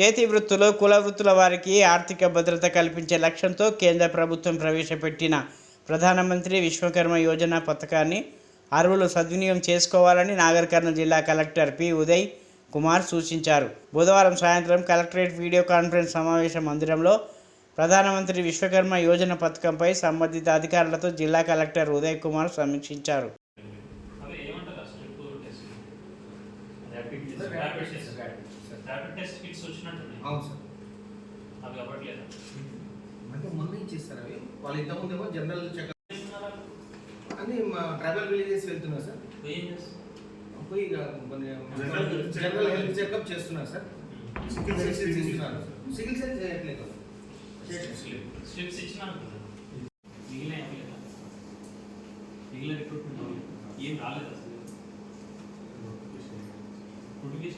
చేతి వృత్తులు కుల వృత్తుల వారికి ఆర్థిక భద్రత కల్పించే లక్ష్యంతో కేంద్ర ప్రభుత్వం ప్రవేశపెట్టిన ప్రధానమంత్రి విశ్వకర్మ యోజన పథకాన్ని అర్హులు సద్వినియోగం చేసుకోవాలని నాగర్ కర్నూలు జిల్లా కలెక్టర్ పి. ఉదయ్ కుమార్ సూచించారు. బుధవారం సాయంత్రం కలెక్టరేట్ వీడియో కాన్ఫరెన్స్ సమావేశ మందిరంలో ప్రధానమంత్రి విశ్వకర్మ యోజన పథకంపై సంబంధిత అధికారులతో జిల్లా కలెక్టర్ ఉదయ్ కుమార్ సమీక్షించారు అవి ఏమంటారు strip test rapid test sir, rapid test rapid sir. Rapid test kits వచ్చినట్టున్నాయి. అవును సార్ అవి అవ్వట్లేదు. అంటే మొన్న ఇచ్చేస్తారు అవి. వాళ్ళు ఇంతకుముందు ఏమో జనరల్ చెకప్? అన్ని మా ట్రైబల్ విలేజెస్ వెళ్తున్నారు సార్ పోయి. జనరల్ హెల్త్ చెకప్ చేస్తున్నారు sir sickle cell sickle screening ఇస్తున్నారు సికిల్ సెల్ చేయట్లేదు. స్ట్రిప్స్ ఇచ్చిన అనుకున్నాను మిగిలిన మిగిలిన రిక్రూట్మెంట్ ఏం రాలేదు. Ну, Другие